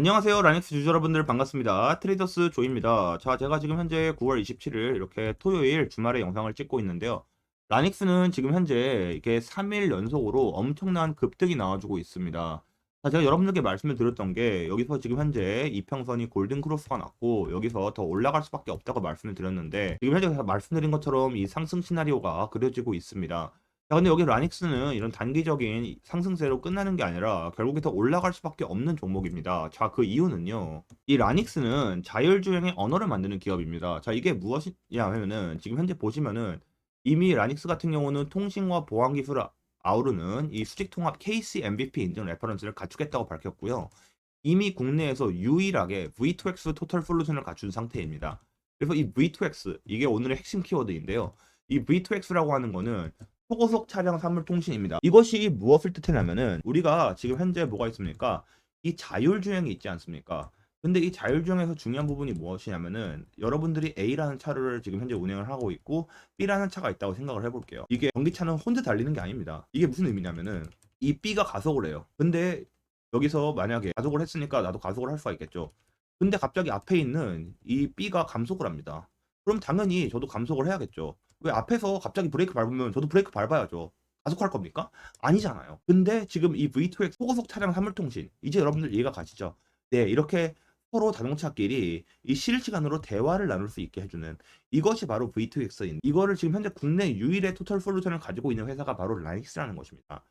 안녕하세요. 라닉스 유저 여러분들 반갑습니다. 트레이더스 조입니다. 자 제가 지금 현재 9월 27일 이렇게 토요일 주말에 영상을 찍고 있는데요. 라닉스는 지금 현재 이게 3일 연속으로 엄청난 급등이 나와주고 있습니다. 자 제가 여러분들께 말씀을 드렸던 게 여기서 지금 현재 이평선이 골든 크로스가 났고 여기서 더 올라갈 수밖에 없다고 말씀을 드렸는데 지금 현재 말씀드린 것처럼 이 상승 시나리오가 그려지고 있습니다 자, 근데 여기 라닉스는 이런 단기적인 상승세로 끝나는 게 아니라 결국에 더 올라갈 수밖에 없는 종목입니다. 자, 그 이유는요. 이 라닉스는 자율주행의 언어를 만드는 기업입니다. 자, 이게 무엇이냐 하면은 지금 현재 보시면은 이미 라닉스 같은 경우는 통신과 보안 기술을 아우르는 이 수직 통합 KC MVP 인증 레퍼런스를 갖추겠다고 밝혔고요. 이미 국내에서 유일하게 V2X 토탈 솔루션을 갖춘 상태입니다. 그래서 이 V2X 이게 오늘의 핵심 키워드인데요. 이 V2X라고 하는 거는 초고속 차량 산물 통신입니다. 이것이 무엇을 뜻하냐면은 우리가 지금 현재 뭐가 있습니까? 이 자율주행이 있지 않습니까? 근데 이 자율주행에서 중요한 부분이 무엇이냐면은 여러분들이 A라는 차를 지금 현재 운행을 하고 있고 B라는 차가 있다고 생각을 해볼게요. 이게 전기차는 혼자 달리는 게 아닙니다. 이게 무슨 의미냐면은 이 B가 가속을 해요. 근데 여기서 만약에 가속을 했으니까 나도 가속을 할 수가 있겠죠. 근데 갑자기 앞에 있는 이 B가 감속을 합니다. 그럼 당연히 저도 감속을 해야겠죠. 왜 앞에서 갑자기 브레이크 밟으면 저도 브레이크 밟아야죠. 가속할 겁니까? 아니잖아요. 근데 지금 이 V2X 초고속 차량 화물통신 이제 여러분들 이해가 가시죠? 네, 이렇게 서로 자동차끼리 이 실시간으로 대화를 나눌 수 있게 해주는 이것이 바로 V2X인 이거를 지금 현재 국내 유일의 토탈 솔루션을 가지고 있는 회사가 바로 라닉스라는 것입니다.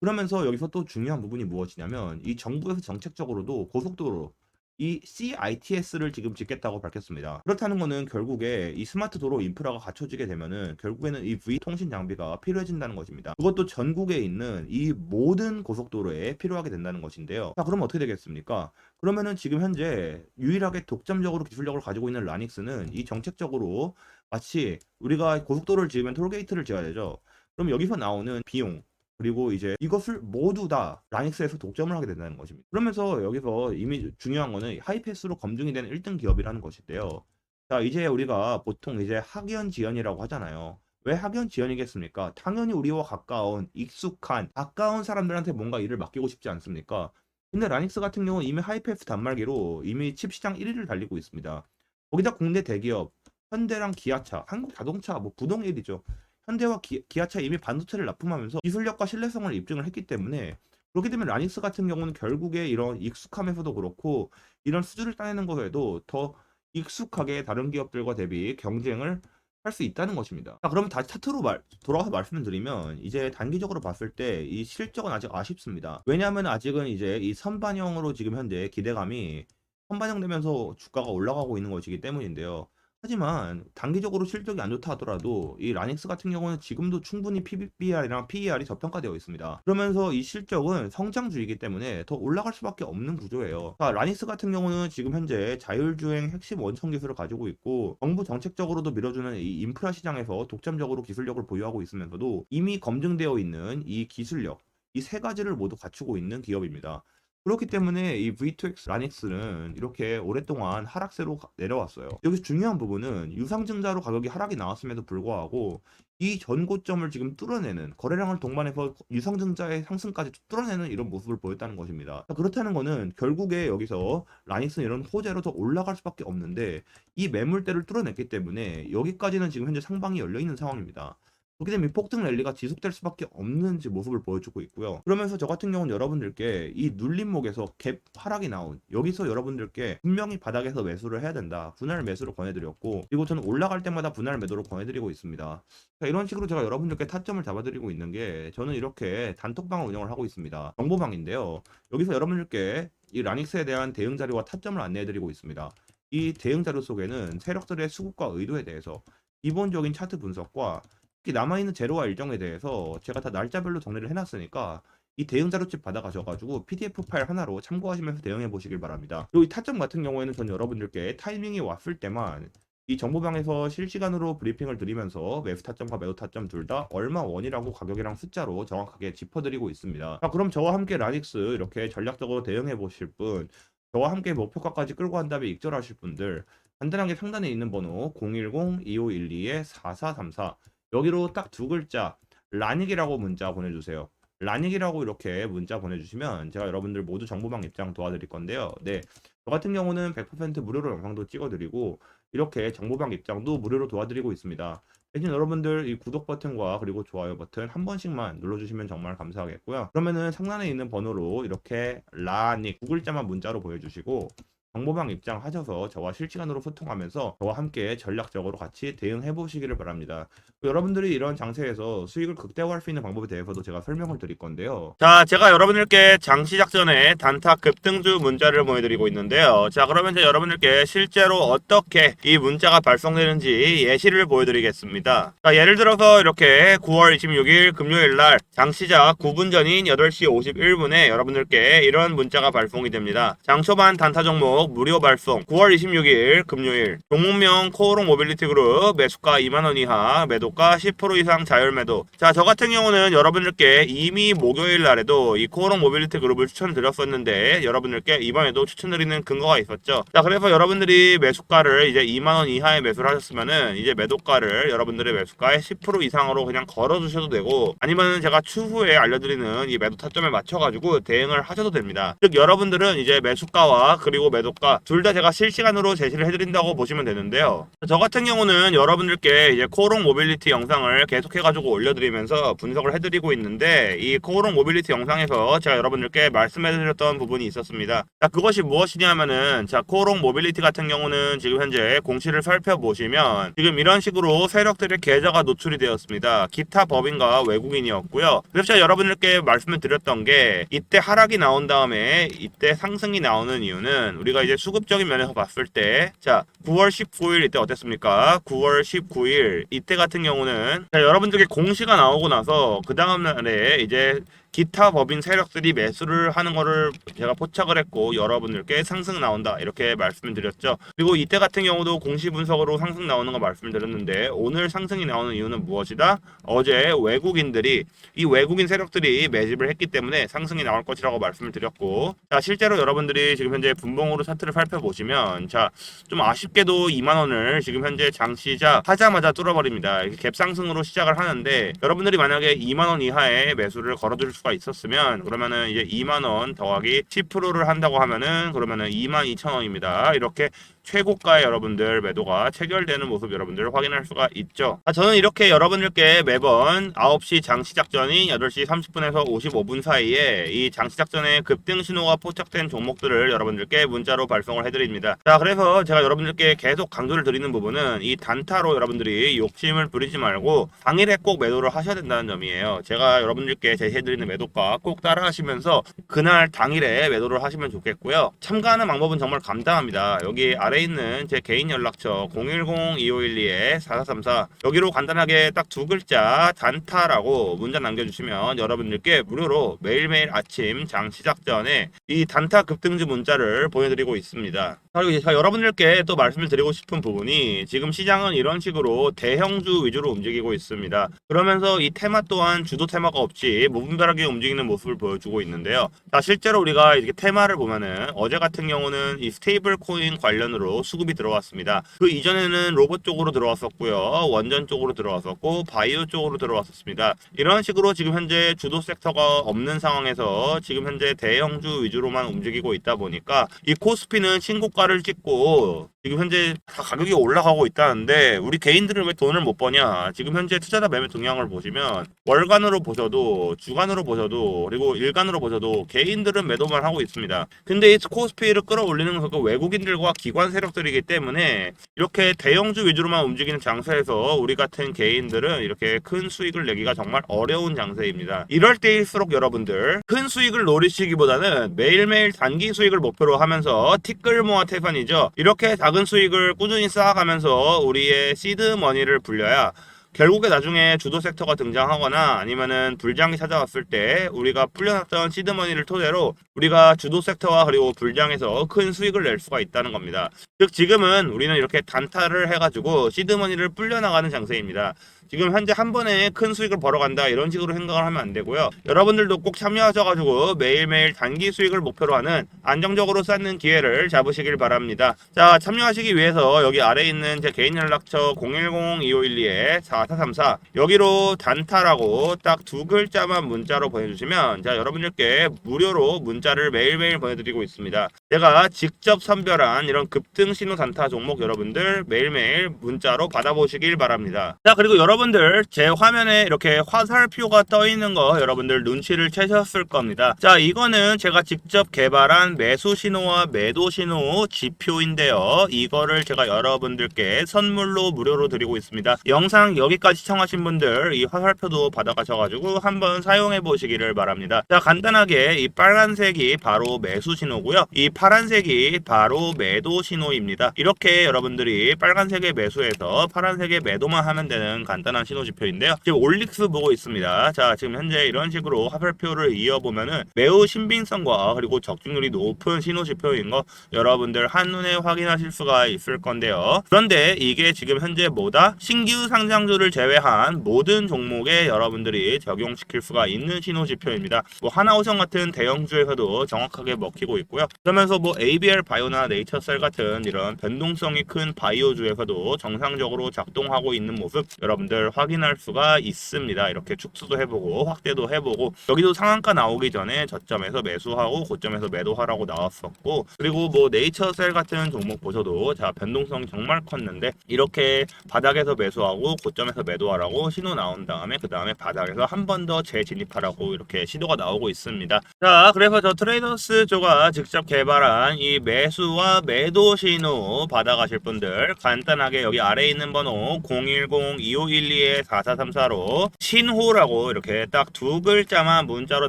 그러면서 여기서 또 중요한 부분이 무엇이냐면 이 정부에서 정책적으로도 고속도로 이 CITS를 지금 짓겠다고 밝혔습니다. 그렇다는 거는 결국에 이 스마트 도로 인프라가 갖춰지게 되면은 결국에는 이 V 통신 장비가 필요해진다는 것입니다. 그것도 전국에 있는 이 모든 고속도로에 필요하게 된다는 것인데요. 자, 그러면 어떻게 되겠습니까? 그러면은 지금 현재 유일하게 독점적으로 기술력을 가지고 있는 라닉스는 이 정책적으로 마치 우리가 고속도로를 지으면 톨게이트를 지어야 되죠. 그럼 여기서 나오는 비용 그리고 이제 이것을 모두 다 라닉스에서 독점을 하게 된다는 것입니다. 그러면서 여기서 이미 중요한 거는 하이패스로 검증이 된 1등 기업이라는 것인데요. 자, 이제 우리가 보통 이제 학연 지연이라고 하잖아요. 왜 학연 지연이겠습니까? 당연히 우리와 가까운 익숙한 가까운 사람들한테 뭔가 일을 맡기고 싶지 않습니까? 근데 라닉스 같은 경우는 이미 하이패스 단말기로 이미 칩 시장 1위를 달리고 있습니다. 거기다 국내 대기업 현대랑 기아차, 한국 자동차 뭐 부동 1위죠. 현대와 기, 기아차 이미 반도체를 납품하면서 기술력과 신뢰성을 입증을 했기 때문에 그렇게 되면 라닉스 같은 경우는 결국에 이런 익숙함에서도 그렇고 이런 수주를 따내는 것에도 더 익숙하게 다른 기업들과 대비 경쟁을 할 수 있다는 것입니다. 자, 그러면 다시 차트로 말, 돌아와서 말씀을 드리면 이제 단기적으로 봤을 때 이 실적은 아직 아쉽습니다. 왜냐하면 아직은 이제 이 선반영으로 지금 현재 기대감이 선반영되면서 주가가 올라가고 있는 것이기 때문인데요. 하지만 단기적으로 실적이 안 좋다 하더라도 이 라닉스 같은 경우는 지금도 충분히 PBR이랑 PER이 저평가되어 있습니다. 그러면서 이 실적은 성장주이기 때문에 더 올라갈 수밖에 없는 구조예요. 자, 라닉스 같은 경우는 지금 현재 자율주행 핵심 원천 기술을 가지고 있고 정부 정책적으로도 밀어주는 이 인프라 시장에서 독점적으로 기술력을 보유하고 있으면서도 이미 검증되어 있는 이 기술력 이 세 가지를 모두 갖추고 있는 기업입니다. 그렇기 때문에 이 V2X 라닉스는 이렇게 오랫동안 하락세로 가- 내려왔어요. 여기서 중요한 부분은 유상증자로 가격이 하락이 나왔음에도 불구하고 이 전고점을 지금 뚫어내는 거래량을 동반해서 유상증자의 상승까지 뚫어내는 이런 모습을 보였다는 것입니다. 자, 그렇다는 거는 결국에 여기서 라닉스는 이런 호재로 더 올라갈 수밖에 없는데 이 매물대를 뚫어냈기 때문에 여기까지는 지금 현재 상방이 열려 있는 상황입니다. 그렇게 되면 이 폭등 랠리가 지속될 수밖에 없는 지 모습을 보여주고 있고요. 그러면서 저 같은 경우는 여러분들께 이 눌림목에서 갭 하락이 나온 여기서 여러분들께 분명히 바닥에서 매수를 해야 된다. 분할 매수를 권해드렸고 그리고 저는 올라갈 때마다 분할 매도를 권해드리고 있습니다. 자, 이런 식으로 제가 여러분들께 타점을 잡아드리고 있는 게 저는 이렇게 단톡방을 운영을 하고 있습니다. 정보방인데요. 여기서 여러분들께 이 라닉스에 대한 대응 자료와 타점을 안내해드리고 있습니다. 이 대응 자료 속에는 세력들의 수급과 의도에 대해서 기본적인 차트 분석과 남아있는 재료와 일정에 대해서 제가 다 날짜별로 정리를 해놨으니까 이 대응 자료집 받아가셔가지고 PDF 파일 하나로 참고하시면서 대응해 보시길 바랍니다. 그리고 이 타점 같은 경우에는 전 여러분들께 타이밍이 왔을 때만 이 정보방에서 실시간으로 브리핑을 드리면서 매수 타점과 매도 타점 둘 다 얼마 원이라고 가격이랑 숫자로 정확하게 짚어드리고 있습니다. 자, 그럼 저와 함께 라닉스 이렇게 전략적으로 대응해 보실 분, 저와 함께 목표가까지 끌고 간 다음에 익절하실 분들 간단하게 상단에 있는 번호 010-2512-4434 여기로 딱 두 글자 라닉이라고 문자 보내주세요. 라닉이라고 이렇게 문자 보내주시면 제가 여러분들 모두 정보방 입장 도와드릴 건데요. 네, 저 같은 경우는 100% 무료로 영상도 찍어드리고 이렇게 정보방 입장도 무료로 도와드리고 있습니다. 대신 여러분들 이 구독 버튼과 그리고 좋아요 버튼 한 번씩만 눌러주시면 정말 감사하겠고요. 그러면은 상단에 있는 번호로 이렇게 라닉 두 글자만 문자로 보여주시고 정보방 입장하셔서 저와 실시간으로 소통하면서 저와 함께 전략적으로 같이 대응해 보시기를 바랍니다. 여러분들이 이런 장세에서 수익을 극대화할 수 있는 방법에 대해서도 제가 설명을 드릴 건데요. 자, 제가 여러분들께 장 시 작 전에 단타 급등주 문자를 보내드리고 있는데요. 자, 그러면 제가 여러분들께 실제로 어떻게 이 문자가 발송되는지 예시를 보여드리겠습니다. 자, 예를 들어서 이렇게 9월 26일 금요일 날 장 시작 9분 전인 8시 51분에 여러분들께 이런 문자가 발송이 됩니다. 장 초반 단타 종목 무료 발송. 9월 26일 금요일. 종목명 코오롱 모빌리티 그룹 매수가 2만원 이하 매도가 10% 이상 자율 매도. 자 저 같은 경우는 여러분들께 이미 목요일 날에도 이 코오롱 모빌리티 그룹을 추천드렸었는데 여러분들께 이번에도 추천드리는 근거가 있었죠. 자 그래서 여러분들이 매수가를 이제 2만원 이하에 매수를 하셨으면은 이제 매도가를 여러분들의 매수가의 10% 이상으로 그냥 걸어 주셔도 되고 아니면은 제가 추후에 알려드리는 이 매도 타점에 맞춰가지고 대응을 하셔도 됩니다. 즉 여러분들은 이제 매수가와 그리고 매도 가둘다 제가 실시간으로 제시를 해드린다고 보시면 되는데요. 저 같은 경우는 여러분들께 이제 코오롱 모빌리티 영상을 계속해가지고 올려드리면서 분석을 해드리고 있는데 이 코오롱 모빌리티 영상에서 제가 여러분들께 말씀해드렸던 부분이 있었습니다. 자 그것이 무엇이냐면은 자 코오롱 모빌리티 같은 경우는 지금 현재 공시를 살펴보시면 지금 이런 식으로 세력들의 계좌가 노출이 되었습니다. 기타 법인과 외국인이었고요. 그래서 제가 여러분들께 말씀을 드렸던 게 이때 하락이 나온 다음에 이때 상승이 나오는 이유는 우리가 이제 수급적인 면에서 봤을 때 자 9월 19일 이때 어땠습니까? 9월 19일 이때 같은 경우는 자, 여러분들께 공시가 나오고 나서 그 다음 날에 이제 기타 법인 세력들이 매수를 하는 거를 제가 포착을 했고 여러분들께 상승 나온다 이렇게 말씀을 드렸죠. 그리고 이때 같은 경우도 공시 분석으로 상승 나오는 거 말씀을 드렸는데 오늘 상승이 나오는 이유는 무엇이다? 어제 외국인들이 이 외국인 세력들이 매집을 했기 때문에 상승이 나올 것이라고 말씀을 드렸고 자 실제로 여러분들이 지금 현재 분봉으로 차트를 살펴보시면 자 좀 아쉽게도 2만 원을 지금 현재 장시작 하자마자 뚫어버립니다. 이렇게 갭 상승으로 시작을 하는데 여러분들이 만약에 2만 원 이하의 매수를 걸어줄 수가 있었으면 그러면은 이제 2만 원 더하기 10%를 한다고 하면은 그러면은 2만 2천 원입니다. 이렇게 최고가의 여러분들 매도가 체결되는 모습 여러분들 확인할 수가 있죠. 아, 저는 이렇게 여러분들께 매번 9시 장 시작 전인 8시 30분에서 55분 사이에 이 장 시작전의 급등 신호가 포착된 종목들을 여러분들께 문자로 발송을 해드립니다. 자, 그래서 제가 여러분들께 계속 강조를 드리는 부분은 이 단타로 여러분들이 욕심을 부리지 말고 당일에 꼭 매도를 하셔야 된다는 점이에요. 제가 여러분들께 제시해드리는 매도가 꼭 따라하시면서 그날 당일에 매도를 하시면 좋겠고요. 참가하는 방법은 정말 간단합니다. 여기 아래 있는 제 개인 연락처 010-2512-4434 여기로 간단하게 딱 두 글자 단타라고 문자 남겨주시면 여러분들께 무료로 매일매일 아침 장 시작 전에 이 단타 급등주 문자를 보내드리고 있습니다. 그리고 제가 여러분들께 또 말씀을 드리고 싶은 부분이 지금 시장은 이런 식으로 대형주 위주로 움직이고 있습니다. 그러면서 이 테마 또한 주도 테마가 없이 무분별하게 움직이는 모습을 보여주고 있는데요. 자, 실제로 우리가 이렇게 테마를 보면은 어제 같은 경우는 이 스테이블 코인 관련으로 수급이 들어왔습니다. 그 이전에는 로봇 쪽으로 들어왔었고요. 원전 쪽으로 들어왔었고 바이오 쪽으로 들어왔었습니다. 이런 식으로 지금 현재 주도 섹터가 없는 상황에서 지금 현재 대형주 위주로만 움직이고 있다 보니까 이 코스피는 신고가를 찍고 지금 현재 다 가격이 올라가고 있다는데 우리 개인들은 왜 돈을 못 버냐? 지금 현재 투자자 매매 동향을 보시면 월간으로 보셔도 주간으로 보셔도 그리고 일간으로 보셔도 개인들은 매도만 하고 있습니다. 근데 이 코스피를 끌어올리는 것은 외국인들과 기관 세력들이기 때문에 이렇게 대형주 위주로만 움직이는 장세에서 우리 같은 개인들은 이렇게 큰 수익을 내기가 정말 어려운 장세입니다. 이럴 때일수록 여러분들 큰 수익을 노리시기보다는 매일매일 단기 수익을 목표로 하면서 티끌 모아 태산이죠. 이렇게 작은 수익을 꾸준히 쌓아가면서 우리의 시드 머니를 불려야 결국에 나중에 주도 섹터가 등장하거나 아니면은 불장이 찾아왔을 때 우리가 풀려놨던 시드머니를 토대로 우리가 주도 섹터와 그리고 불장에서 큰 수익을 낼 수가 있다는 겁니다. 즉 지금은 우리는 이렇게 단타를 해가지고 시드머니를 불려나가는 장세입니다. 지금 현재 한 번에 큰 수익을 벌어간다 이런 식으로 생각을 하면 안 되고요. 여러분들도 꼭 참여하셔가지고 매일매일 단기 수익을 목표로 하는 안정적으로 쌓는 기회를 잡으시길 바랍니다. 자 참여하시기 위해서 여기 아래 있는 제 개인 연락처 010-2512-4434 여기로 단타라고 딱 두 글자만 문자로 보내주시면 자 여러분들께 무료로 문자를 매일매일 보내드리고 있습니다. 제가 직접 선별한 이런 급등 신호 단타 종목 여러분들 매일매일 문자로 받아보시길 바랍니다. 자 그리고 여러분들 제 화면에 이렇게 화살표가 떠 있는 거 여러분들 눈치를 채셨을 겁니다. 자 이거는 제가 직접 개발한 매수 신호와 매도 신호 지표인데요. 이거를 제가 여러분들께 선물로 무료로 드리고 있습니다. 영상 여기까지 시청하신 분들 이 화살표도 받아가셔가지고 한번 사용해 보시기를 바랍니다. 자 간단하게 이 빨간색이 바로 매수 신호고요. 이 파란색이 바로 매도 신호입니다. 이렇게 여러분들이 빨간색의 매수에서 파란색의 매도만 하면 되는 간단한 신호 지표인데요. 지금 올릭스 보고 있습니다. 자 지금 현재 이런 식으로 화살표를 이어보면은 매우 신빙성과 그리고 적중률이 높은 신호 지표인 거 여러분들 한눈에 확인하실 수가 있을 건데요. 그런데 이게 지금 현재 뭐다? 신규 상장주를 제외한 모든 종목에 여러분들이 적용시킬 수가 있는 신호 지표입니다. 뭐 하나오션 같은 대형주에서도 정확하게 먹히고 있고요. 그러면서 뭐 ABL 바이오나 네이처셀 같은 이런 변동성이 큰 바이오주에서도 정상적으로 작동하고 있는 모습 여러분들 확인할 수가 있습니다. 이렇게 축소도 해보고 확대도 해보고 여기도 상한가 나오기 전에 저점에서 매수하고 고점에서 매도하라고 나왔었고 그리고 뭐 네이처셀 같은 종목 보셔도 자 변동성이 정말 컸는데 이렇게 바닥에서 매수하고 고점에서 매도하라고 신호 나온 다음에 그 다음에 바닥에서 한 번 더 재진입하라고 이렇게 시도가 나오고 있습니다. 자 그래서 저 트레이더스 조가 직접 개발 한이 매수와 매도 신호 받아가실 분들 간단하게 여기 아래에 있는 번호 010-2512-4434로 신호라고 이렇게 딱 두 글자만 문자로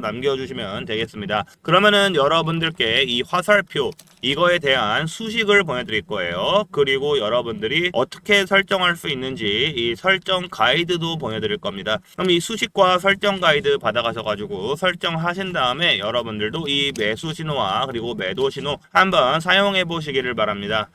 남겨주시면 되겠습니다. 그러면은 여러분들께 이 화살표 이거에 대한 수식을 보내드릴 거예요. 그리고 여러분들이 어떻게 설정할 수 있는지 이 설정 가이드도 보내드릴 겁니다. 그럼 이 수식과 설정 가이드 받아가셔가지고 설정하신 다음에 여러분들도 이 매수 신호와 그리고 매도 신호 한번 사용해 보시기를 바랍니다.